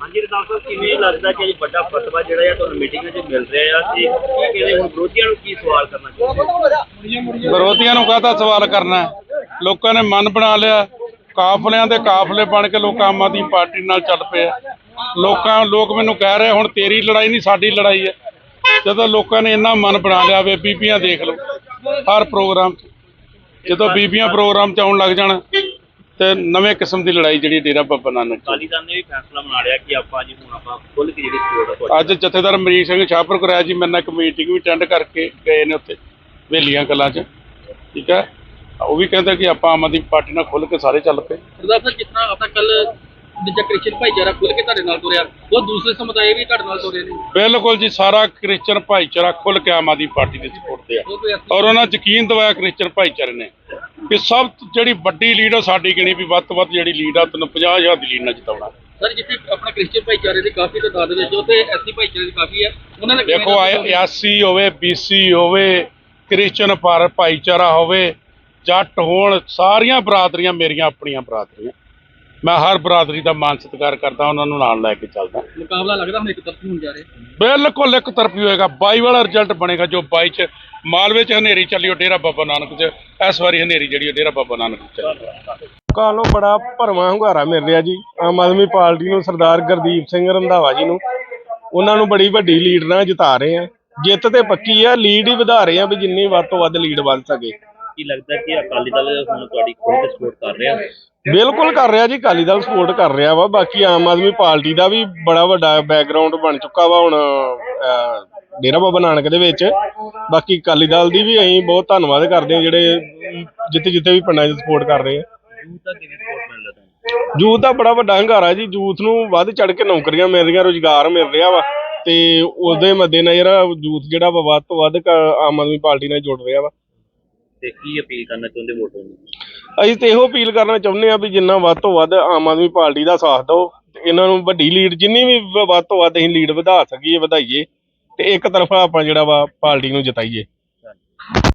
ਹਾਂਜੀ ਰਦਾਸ ਸਾਹਿਬ, ਕਿਵੇਂ ਲੱਗਦਾ ਕਿ ਵੱਡਾ ਫਤਵਾ ਜਿਹੜਾ ਆ ਤੁਹਾਨੂੰ ਮੀਟਿੰਗਾਂ 'ਚ ਮਿਲ ਰਿਹਾ ਆ ਤੇ ਕੀ ਕਹਿੰਦੇ, ਹੁਣ ਵਿਰੋਧੀਆਂ ਨੂੰ ਕੀ ਸਵਾਲ ਕਰਨਾ ਚਾਹੁੰਦੇ ਵਿਰੋਧੀਆਂ ਨੂੰ ਕਾਹਦਾ ਸਵਾਲ ਕਰਨਾ ਲੋਕਾਂ ਨੇ ਮਨ ਬਣਾ ਲਿਆ, ਕਾਫਲਿਆਂ ਦੇ ਕਾਫਲੇ ਬਣ ਕੇ ਲੋਕ ਆਮ ਆਦਮੀ ਪਾਰਟੀ ਨਾਲ ਚੱਲ ਪਏ ਲੋਕਾਂ, ਲੋਕ ਮੈਨੂੰ ਕਹਿ ਰਹੇ, ਹੁਣ ਤੇਰੀ ਲੜਾਈ ਨਹੀਂ, ਸਾਡੀ ਲੜਾਈ ਹੈ। ਜਦੋਂ ਲੋਕਾਂ ਨੇ ਇੰਨਾ ਮਨ ਬਣਾ ਲਿਆ, ਵੇ ਬੀਬੀਆਂ ਦੇਖ ਲਓ, ਹਰ ਪ੍ਰੋਗਰਾਮ 'ਚ। ਜਦੋਂ ਬੀਬੀਆਂ ਪ੍ਰੋਗਰਾਮ 'ਚ ਆਉਣ ਲੱਗ ਜਾਣ ਤੇ ਨਵੇਂ ਕਿਸਮ ਦੀ ਲੜਾਈ ਜਿਹੜੀ ਡੇਰਾ ਬਾਬਾ ਨਾਨਕ ਅਕਾਲੀ ਦਲ ਨੇ ਵੀ ਫੈਸਲਾ ਬਣਾ ਲਿਆ ਕਿ ਆਪਾਂ ਜੀ ਹੁਣ ਆਪਾਂ ਖੁੱਲ ਕੇ ਜਿਹੜੀ ਸਪੋਰਟ ਆ ਤੁਹਾਡੀ ਅੱਜ ਜਥੇਦਾਰ ਮਰੀਕ ਸਿੰਘ ਸ਼ਾਹਪੁਰ ਕਰਾਇਆ ਜੀ ਮੇਰੇ ਨਾਲ ਇੱਕ ਮੀਟਿੰਗ ਵੀ ਅਟੈਂਡ ਕਰਕੇ ਗਏ ਨੇ ਉੱਥੇ ਵੇਲੀਆਂ ਕਲਾਂ 'ਚ। ਠੀਕ ਹੈ ਉਹ ਵੀ ਕਹਿੰਦੇ ਕਿ ਆਪਾਂ ਆਮ ਆਦਮੀ ਪਾਰਟੀ ਨਾਲ ਖੁੱਲ ਕੇ ਸਾਰੇ ਚੱਲ ਪਏ। ਸਰਦਾਰ ਸਾਹਿਬ ਜਿਸ ਤਰ੍ਹਾਂ ਆਪਣਾ ਕੱਲ ਦੂਜਾ ਕ੍ਰਿਸਚੀਅਨ ਭਾਈਚਾਰਾ ਖੁੱਲ ਕੇ ਤੁਹਾਡੇ ਨਾਲ ਤੁਰਿਆ ਉਹ ਦੂਸਰੇ ਸਮੁਦਾਇ ਵੀ ਤੁਹਾਡੇ ਨਾਲ ਤੁਰੇ ਨੇ। ਬਿਲਕੁਲ ਜੀ ਸਾਰਾ ਕ੍ਰਿਸਚਨ ਭਾਈਚਾਰਾ ਖੁੱਲ ਕੇ ਆਮ ਆਦਮੀ ਪਾਰਟੀ ਦੇ ਸਪੋਰਟ ਤੇ ਆ। ਔਰ ਉਹਨਾਂ ਯਕੀਨ ਦਿਵਾਇਆ ਕ੍ਰਿਸਚਨ ਭਾਈਚਾਰੇ ਨੇ। ਕਿ ਸਭ ਤੋਂ ਜਿਹੜੀ ਵੱਡੀ ਲੀਡ ਆ ਸਾਡੀ ਗਿਣੀ ਵੀ ਵੱਧ ਤੋਂ ਵੱਧ ਜਿਹੜੀ ਲੀਡ ਆ ਤੈਨੂੰ 50000 ਦੀ ਲੀਡ ਨਾਲ ਜਿਤਾਉਣਾ। ਸਰ ਜਿੱਥੇ ਆਪਣਾ ਕ੍ਰਿਸਚੀਅਨ ਭਾਈਚਾਰੇ ਦੀ ਕਾਫੀ ਤਾਦਾਦ ਵਿੱਚ ਉੱਥੇ ਐਸੀ ਭਾਈਚਾਰੇ ਦੀ ਕਾਫੀ ਹੈ ਉਹਨਾਂ ਨੇ ਦੇਖੋ ਆਏ ਐਸਸੀ ਹੋਵੇ ਬੀਸੀ ਹੋਵੇ ਕ੍ਰਿਸਚਨ ਪਰ ਭਾਈਚਾਰਾ ਹੋਵੇ ਜੱਟ ਹੋਣ ਸਾਰੀਆਂ ਬਰਾਦਰੀਆਂ ਮੇਰੀਆਂ ਆਪਣੀਆਂ ਬਰਾਦਰੀਆਂ। ਮੈਂ ਹਰ ਬਰਾਦਰੀ ਦਾ ਮਾਨ ਸਤਿਕਾਰ ਕਰਦਾ ਉਹਨਾਂ ਨੂੰ ਨਾਲ ਲੈ ਕੇ ਚੱਲਦਾ। ਮੁਕਾਬਲਾ ਲੱਗਦਾ ਹੁਣ ਇੱਕ ਤਰਫੀ ਹੋਣ ਜਾ ਰਿਹਾ। ਬਿਲਕੁਲ ਇੱਕ ਤਰਫੀ ਹੋਏਗਾ। 22 ਵਾਲਾ ਰਿਜ਼ਲਟ ਬਣੇਗਾ ਜੋ 22 ਚ ਮਾਲਵੇ ਚ ਹਨੇਰੀ ਚੱਲੀ ਉਹ ਡੇਰਾ ਬਾਬਾ ਨਾਨਕ ਚ। ਇਸ ਵਾਰੀ ਹਨੇਰੀ ਜਿਹੜੀ ਉਹ ਡੇਰਾ ਬਾਬਾ ਨਾਨਕ ਚ ਚੱਲੀ। ਨੂੰ ਬੜਾ ਭਰਵਾਂ ਹੁੰਗਾਰਾ ਮਿਲ ਰਿਹਾ ਜੀ। ਆਮ ਆਦਮੀ ਪਾਰਟੀ ਨੂੰ ਸਰਦਾਰ ਗੁਰਦੀਪ ਸਿੰਘ ਰੰਧਾਵਾ ਜੀ ਨੂੰ। ਉਹਨਾਂ ਨੂੰ ਬੜੀ ਵੱਡੀ ਲੀਡ ਨਾਲ ਜਿਤਾ ਰਹੇ ਆ। ਜਿੱਤ ਤੇ ਪੱਕੀ ਆ ਲੀਡ ਹੀ ਵਧਾ ਰਹੇ ਆ ਵੀ ਜਿੰਨੀ ਵੱਧ ਤੋਂ ਵੱਧ ਲੀਡ ਵੱਧ ਸਕੇ। ਕੀ ਲੱਗਦਾ ਕਿ ਅਕਾਲੀ ਦਲ ਹੁਣ ਤੁਹਾਡੀ ਕੇ ਸਪੋਰਟ ਕਰ ਰਿਹਾ? ਬਿਲਕੁਲ ਕਰ ਰਿਹਾ ਜੀ ਅਕਾਲੀ ਦਲ ਸਪੋਰਟ ਕਰ ਰਿਹਾ ਵਾ। ਬਾਕੀ ਆਮ ਆਦਮੀ ਪਾਰਟੀ ਦਾ ਵੀ ਬੜਾ ਵੱਡਾ ਬੈਕਗ੍ਰਾਉਂਡ ਬਣ ਚੁੱਕਾ ਵਾ ਹੁਣ ਡੇਰਾ ਬਾਬਾ ਨਾਨਕ ਦੇ ਵਿੱਚ। ਬਾਕੀ ਅਕਾਲੀ ਦਲ ਦੀ ਵੀ ਅਸੀਂ ਬਹੁਤ ਧੰਨਵਾਦ ਕਰਦੇ ਹਾਂ ਜਿਹੜੇ ਜਿੱਥੇ ਜਿੱਥੇ ਵੀ ਪਿੰਡਾਂ 'ਚ ਸਪੋਰਟ ਕਰ ਰਹੇ ਆ। ਯੂਥ ਦਾ ਕਿਵੇਂ ਸਪੋਰਟ ਮਿਲ ਰਿਹਾ ਤੁਹਾਨੂੰ? ਯੂਥ ਦਾ ਬੜਾ ਵੱਡਾ ਹੰਗਾਰਾ ਜੀ ਯੂਥ ਨੂੰ ਵੱਧ ਚੜ ਕੇ ਨੌਕਰੀਆਂ ਮਿਲ ਰਹੀਆਂ ਰੋਜ਼ਗਾਰ ਮਿਲ ਰਿਹਾ ਵਾ। ਤੇ ਉਹਦੇ ਮੱਦੇਨਜ਼ਰ ਯੂਥ ਜਿਹੜਾ ਵਾ ਵੱਧ ਤੋਂ ਵੱਧ ਆਮ ਆਦਮੀ ਪਾਰਟੀ ਨਾਲ ਜੁੜ ਰਿਹਾ ਵਾ। ਤੇ ਕੀ ਅਪੀਲ ਕਰਨਾ ਚਾਹੁੰਦੇ ਵੋਟਰਾਂ ਨੂੰ? ਅਸੀਂ ਤੇ ਇਹੋ ਅਪੀਲ ਕਰਨਾ ਚਾਹੁੰਦੇ ਆ ਵੀ ਜਿੰਨਾ ਵੱਧ ਤੋਂ ਵੱਧ ਆਮ ਆਦਮੀ ਪਾਰਟੀ ਦਾ ਸਾਥ ਦਿਓ, ਤੇ ਇਹਨਾਂ ਨੂੰ ਵੱਡੀ ਲੀਡ ਜਿੰਨੀ ਵੀ ਵ- ਵੱਧ ਤੋਂ ਵੱਧ ਅਸੀਂ ਲੀਡ ਵਧਾ ਸਕੀਏ, ਵਧਾਈਏ, ਤੇ ਇੱਕ ਤਰਫਾ ਆਪਾਂ ਜਿਹੜਾ ਵਾ ਪਾਰਟੀ ਨੂੰ ਜਿਤਾਈਏ।